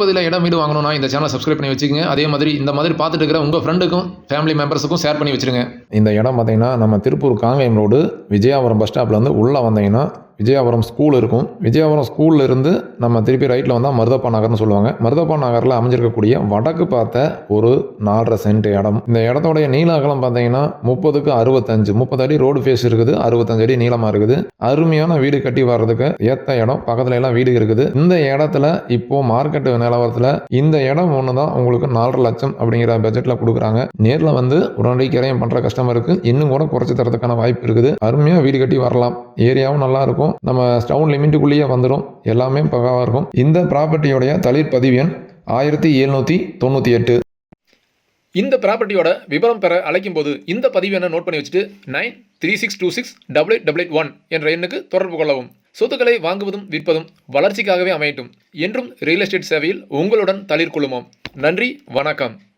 பகுதியில் இடம் வீடு வாங்கணும்னா இந்த சேனலை சப்ஸ்கிரைப் பண்ணி வச்சுக்கோங்க. அதே மாதிரி இந்த மாதிரி பார்த்துட்டு இருக்கிற உங்கள் ஃப்ரெண்டுக்கும் ஃபேமிலி மெம்பர்ஸுக்கும் ஷேர் பண்ணி வச்சிருங்க. இந்த இடம் பார்த்தீங்கன்னா நம்ம திருப்பூர் காங்கேயம் ரோடு விஜயாபுரம் பஸ் ஸ்டாப்லேருந்து உள்ளே வந்தீங்கன்னா விஜயாபுரம் ஸ்கூல் இருக்கும். விஜயாபுரம் ஸ்கூலில் இருந்து நம்ம திருப்பி ரைட்டில் வந்தால் மருதப்பா நகர்னு சொல்லுவாங்க. மருதப்பா நகரில் அமைஞ்சிருக்கக்கூடிய வடக்கு பார்த்த ஒரு நாலரை சென்ட் இடம். இந்த இடத்தோடைய நீள அகலம் பார்த்தீங்கன்னா முப்பதுக்கு அறுபத்தஞ்சு முப்பது அடி ரோடு ஃபேஸ் இருக்குது அறுபத்தஞ்சு அடி நீளமாக இருக்குது. அருமையான வீடு கட்டி வர்றதுக்கு ஏற்ற இடம் பக்கத்துல எல்லாம் வீடு இருக்குது. இந்த இடத்துல இப்போ மார்க்கெட் நிலவரத்தில் இந்த இடம் ஒன்று தான் உங்களுக்கு நாலரை லட்சம் அப்படிங்கிற பட்ஜெட்டில் கொடுக்குறாங்க. நேரில் வந்து உடனடி கிரையம் பண்ணுற கஸ்டமருக்கு இன்னும் கூட குறைச்சி தரதுக்கான வாய்ப்பு இருக்குது. அருமையாக வீடு கட்டி வரலாம். ஏரியாவும் நல்லா இருக்கும். நம்ம டவுன் லிமிட்டுக்குள்ளேயே வந்துடும் எல்லாமே பகவாக இருக்கும். இந்த ப்ராப்பர்ட்டியோடைய தளிர் பதிவு எண் ஆயிரத்தி எழுநூற்றி தொண்ணூற்றி எட்டு. இந்த ப்ராப்பர்ட்டியோட விவரம் பெற அழைக்கும் போது இந்த பதிவு என்ன நோட் பண்ணி வச்சுட்டு nine three six two six double eight double eight one என்ற எண்ணுக்கு தொடர்பு கொள்ளவும். சொத்துக்களை வாங்குவதும் விற்பதும் வளர்ச்சிக்காகவே அமையட்டும் என்றும் ரியல் எஸ்டேட் சேவையில் உங்களுடன் தளிர் குழுமம் நன்றி வணக்கம்.